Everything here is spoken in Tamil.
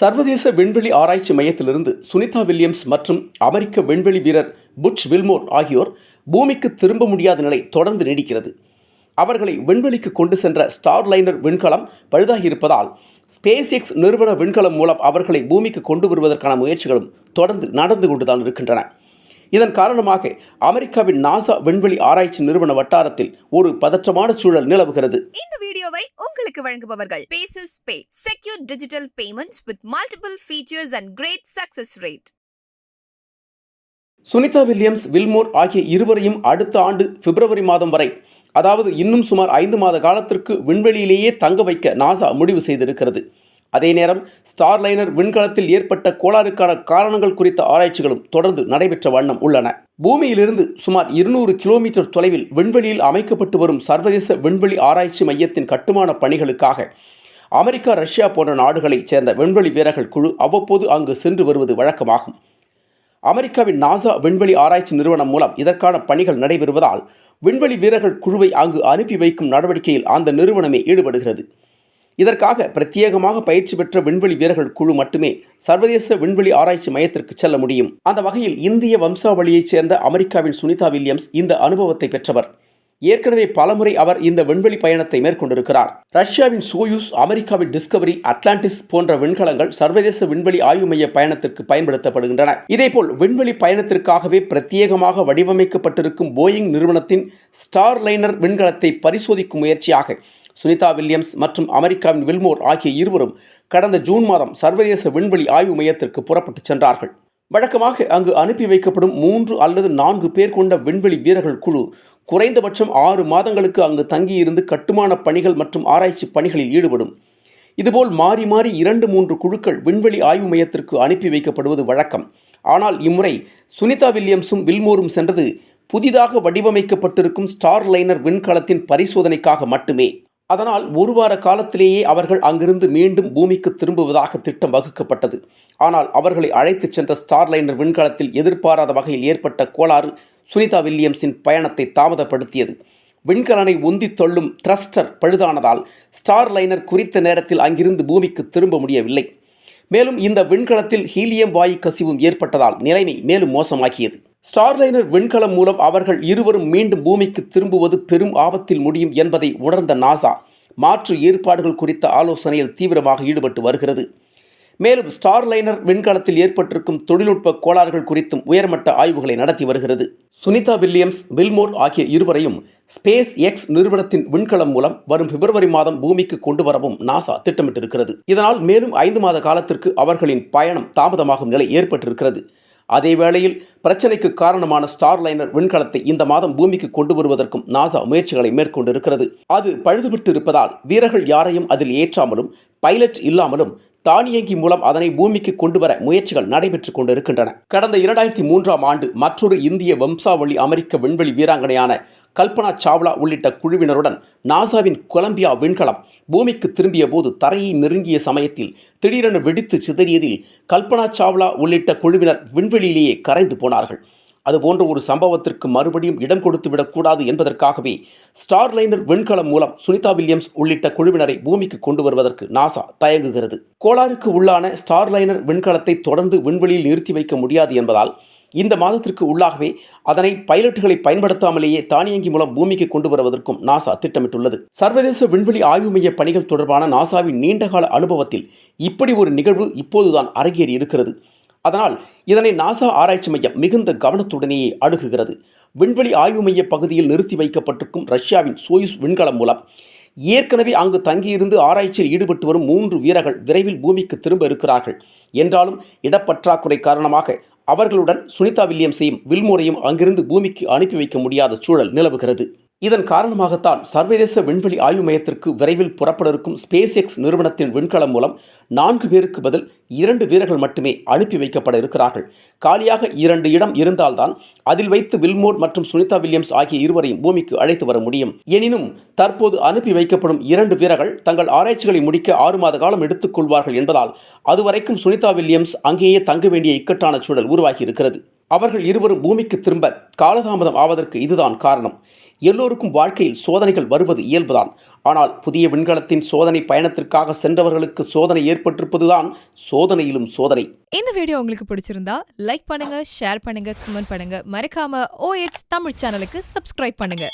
சர்வதேச விண்வெளி ஆராய்ச்சி மையத்திலிருந்து சுனிதா வில்லியம்ஸ் மற்றும் அமெரிக்க விண்வெளி வீரர் புட்ச் வில்மோர் ஆகியோர் பூமிக்கு திரும்ப முடியாத நிலை தொடர்ந்து நீடிக்கிறது. அவர்களை விண்வெளிக்கு கொண்டு சென்ற ஸ்டார்லைனர் விண்கலம் பழுதாகியிருப்பதால் ஸ்பேஸ் எக்ஸ் நிறுவன விண்கலம் மூலம் அவர்களை பூமிக்கு கொண்டு வருவதற்கான முயற்சிகளும் தொடர்ந்து நடந்து கொண்டுதான் இருக்கின்றன. இதன் காரணமாக அமெரிக்காவின் நாசா விண்வெளி ஆராய்ச்சி நிறுவன வட்டாரத்தில் ஒரு பதற்றமான சூழல் நிலவுகிறது. இந்த வீடியோவை உங்களுக்கு வழங்குபவர்கள் bases pay secure digital payments with multiple features and great success rate Sunita Williams Wilmore ஆகிய இருவரையும் அடுத்த ஆண்டு பிப்ரவரி மாதம் வரை அதாவது இன்னும் சுமார் ஐந்து மாத காலத்திற்கு விண்வெளியிலேயே தங்க வைக்க நாசா முடிவு செய்திருக்கிறது. அதே நேரம் ஸ்டார்லைனர் விண்கலத்தில் ஏற்பட்ட கோளாறுக்கான காரணங்கள் குறித்த ஆராய்ச்சிகளும் தொடர்ந்து நடைபெற்ற வண்ணம் உள்ளன. பூமியிலிருந்து சுமார் இருநூறு கிலோமீட்டர் தொலைவில் விண்வெளியில் அமைக்கப்பட்டு வரும் சர்வதேச விண்வெளி ஆராய்ச்சி மையத்தின் கட்டுமான பணிகளுக்காக அமெரிக்கா ரஷ்யா போன்ற நாடுகளைச் சேர்ந்த விண்வெளி வீரர்கள் குழு அவ்வப்போது அங்கு சென்று வருவது வழக்கமாகும். அமெரிக்காவின் நாசா விண்வெளி ஆராய்ச்சி நிறுவனம் மூலம் இதற்கான பணிகள் நடைபெறுவதால் விண்வெளி வீரர்கள் குழுவை அங்கு அனுப்பி வைக்கும் நடவடிக்கையில் அந்த நிறுவனமே ஈடுபடுகிறது. இதற்காக பிரத்யேகமாக பயிற்சி பெற்ற விண்வெளி வீரர்கள் குழு மட்டுமே சர்வதேச விண்வெளி ஆராய்ச்சி மையத்திற்கு செல்ல முடியும். அந்த வகையில் இந்திய வம்சாவளியைச் சேர்ந்த அமெரிக்காவின் சுனிதா வில்லியம்ஸ் இந்த அனுபவத்தை பெற்றவர். ஏற்கனவே பலமுறை அவர் இந்த விண்வெளி பயணத்தை மேற்கொண்டிருக்கிறார். ரஷ்யாவின் சோயூஸ் அமெரிக்காவின் டிஸ்கவரி அட்லாண்டிஸ் போன்ற விண்கலங்கள் சர்வதேச விண்வெளி ஆய்வு மைய பயணத்திற்கு பயன்படுத்தப்படுகின்றன. இதேபோல் விண்வெளி பயணத்திற்காகவே பிரத்யேகமாக வடிவமைக்கப்பட்டிருக்கும் போயிங் நிறுவனத்தின் ஸ்டார் லைனர் விண்கலத்தை பரிசோதிக்கும் முயற்சியாக சுனிதா வில்லியம்ஸ் மற்றும் அமெரிக்காவின் வில்மோர் ஆகிய இருவரும் கடந்த ஜூன் மாதம் சர்வதேச விண்வெளி ஆய்வு மையத்திற்கு புறப்பட்டுச் சென்றார்கள். வழக்கமாக அங்கு அனுப்பி வைக்கப்படும் மூன்று அல்லது நான்கு பேர் கொண்ட விண்வெளி வீரர்கள் குழு குறைந்தபட்சம் ஆறு மாதங்களுக்கு அங்கு தங்கியிருந்து கட்டுமான பணிகள் மற்றும் ஆராய்ச்சி பணிகளில் ஈடுபடும். இதுபோல் மாறி மாறி இரண்டு மூன்று குழுக்கள் விண்வெளி ஆய்வு மையத்திற்கு அனுப்பி வைக்கப்படுவது வழக்கம். ஆனால் இம்முறை சுனிதா வில்லியம்ஸும் வில்மோரும் சென்றது புதிதாக வடிவமைக்கப்பட்டிருக்கும் ஸ்டார் லைனர் விண்கலத்தின் பரிசோதனைக்காக மட்டுமே. அதனால் ஒரு வார காலத்திலேயே அவர்கள் அங்கிருந்து மீண்டும் பூமிக்கு திரும்புவதாக திட்டம் வகுக்கப்பட்டது. ஆனால் அவர்களை அழைத்துச் சென்ற ஸ்டார்லைனர் விண்கலத்தில் எதிர்பாராத வகையில் ஏற்பட்ட கோளாறு சுனிதா வில்லியம்ஸின் பயணத்தை தாமதப்படுத்தியது. விண்கலனை உந்தி தள்ளும் த்ரஸ்டர் பழுதானதால் ஸ்டார்லைனர் குறித்த நேரத்தில் அங்கிருந்து பூமிக்கு திரும்ப முடியவில்லை. மேலும் இந்த விண்கலத்தில் ஹீலியம் வாயு கசிவும் ஏற்பட்டதால் நிலைமை மேலும் மோசமாக்கியது ஸ்டார்லைனர் விண்கலம் மூலம் அவர்கள் இருவரும் மீண்டும் பூமிக்கு திரும்புவது பெரும் ஆபத்தில் முடியும் என்பதை உணர்ந்த நாசா மாற்று ஏற்பாடுகள் குறித்த ஆலோசனையில் தீவிரமாக ஈடுபட்டு வருகிறது. மேலும் ஸ்டார்லைனர் விண்கலத்தில் ஏற்பட்டிருக்கும் தொழில்நுட்ப கோளாறுகள் குறித்தும் உயர்மட்ட ஆய்வுகளை நடத்தி வருகிறது. சுனிதா வில்லியம்ஸ் பில்மோர் ஆகிய இருவரையும் ஸ்பேஸ் எக்ஸ் நிறுவனத்தின் விண்கலம் மூலம் வரும் பிப்ரவரி மாதம் பூமிக்கு கொண்டு வரவும் நாசா திட்டமிட்டிருக்கிறது. இதனால் மேலும் ஐந்து மாத காலத்திற்கு அவர்களின் பயணம் தாமதமாகும் நிலை ஏற்பட்டிருக்கிறது. அதே வேளையில் பிரச்சனைக்கு காரணமான ஸ்டார்லைனர் விண்கலத்தை இந்த மாதம் பூமிக்கு கொண்டு வருவதற்கும் நாசா முயற்சிகளை மேற்கொண்டிருக்கிறது. அது பழுதுபட்டு இருப்பதால் வீரர்கள் யாரையும் அதில் ஏற்றாமலும் பைலட் இல்லாமலும் தானியங்கி மூலம் அதனை பூமிக்கு கொண்டு வர முயற்சிகள் நடைபெற்றுக் கொண்டிருக்கின்றன. கடந்த இரண்டாயிரத்தி மூன்றாம் ஆண்டு மற்றொரு இந்திய வம்சாவளி அமெரிக்க விண்வெளி வீராங்கனையான கல்பனா சாவ்லா உள்ளிட்ட குழுவினருடன் நாசாவின் கொலம்பியா விண்கலம் பூமிக்கு திரும்பிய போது தரையை நெருங்கிய சமயத்தில் திடீரென வெடித்து சிதறியதில் கல்பனா சாவ்லா உள்ளிட்ட குழுவினர் விண்வெளியிலேயே கரைந்து போனார்கள். அதுபோன்ற ஒரு சம்பவத்திற்கு மறுபடியும் இடம் கொடுத்து விடக்கூடாது என்பதற்காகவே ஸ்டார்லைனர் விண்கலம் மூலம் சுனிதா வில்லியம்ஸ் உள்ளிட்ட குழுவினரை பூமிக்கு கொண்டு வருவதற்கு நாசா தயங்குகிறது. கோளாறுக்கு உள்ளான ஸ்டார்லைனர் விண்கலத்தை தொடர்ந்து விண்வெளியில் நிறுத்தி வைக்க முடியாது என்பதால் இந்த மாதத்திற்கு உள்ளாகவே அதனை பைலட்டுகளை பயன்படுத்தாமலேயே தானியங்கி மூலம் பூமிக்கு கொண்டு வருவதற்கும் நாசா திட்டமிட்டுள்ளது. சர்வதேச விண்வெளி ஆய்வு மைய பணிகள் தொடர்பான நாசாவின் நீண்டகால அனுபவத்தில் இப்படி ஒரு நிகழ்வு இப்போதுதான் அரங்கேறி இருக்கிறது. அதனால் இதனை நாசா ஆராய்ச்சி மையம் மிகுந்த கவனத்துடனேயே அணுகுகிறது. விண்வெளி ஆய்வு மைய பகுதியில் நிறுத்தி வைக்கப்பட்டிருக்கும் ரஷ்யாவின் சோயுஸ் விண்கலம் மூலம் ஏற்கனவே அங்கு தங்கியிருந்து ஆராய்ச்சியில் ஈடுபட்டு வரும் மூன்று வீரர்கள் விரைவில் பூமிக்கு திரும்ப இருக்கிறார்கள். என்றாலும் இடப்பற்றாக்குறை காரணமாக அவர்களுடன் சுனிதா வில்லியம்ஸையும் வில்மோரையும் அங்கிருந்து பூமிக்கு அனுப்பி வைக்க முடியாத சூழல் நிலவுகிறது. இதன் காரணமாகத்தான் சர்வதேச விண்வெளி ஆய்வு மையத்திற்கு விரைவில் புறப்பட இருக்கும் ஸ்பேஸ் எக்ஸ் நிறுவனத்தின் விண்கலம் மூலம் நான்கு பேருக்கு பதில் இரண்டு வீரர்கள் மட்டுமே அனுப்பி வைக்கப்பட இருக்கிறார்கள். காலியாக இரண்டு இடம் இருந்தால்தான் அதில் வைத்து வில்மோர் மற்றும் சுனிதா வில்லியம்ஸ் ஆகிய இருவரையும் பூமிக்கு அழைத்து வர முடியும். எனினும் தற்போது அனுப்பி வைக்கப்படும் இரண்டு வீரர்கள் தங்கள் ஆராய்ச்சிகளை முடிக்க ஆறு மாத காலம் எடுத்துக்கொள்வார்கள் என்பதால் அதுவரைக்கும் சுனிதா வில்லியம்ஸ் அங்கேயே தங்க வேண்டிய இக்கட்டான சூழல் உருவாகி இருக்கிறது. அவர்கள் இருவரும் பூமிக்கு திரும்ப காலதாமதம் ஆவதற்கு இதுதான் காரணம். எல்லோருக்கும் வாழ்க்கையில் சோதனைகள் வருவது இயல்புதான். ஆனால் புதிய விண்கலத்தின் சோதனை பயணத்திற்காக சென்றவர்களுக்கு சோதனை ஏற்பட்டிருப்பதுதான் சோதனையிலும் சோதனை. இந்த வீடியோ உங்களுக்கு பிடிச்சிருந்தா லைக் பண்ணுங்க ஷேர் பண்ணுங்க கமெண்ட் பண்ணுங்க. மறக்காம ஓஎச் தமிழ் சேனலுக்கு சப்ஸ்கிரைப் பண்ணுங்க.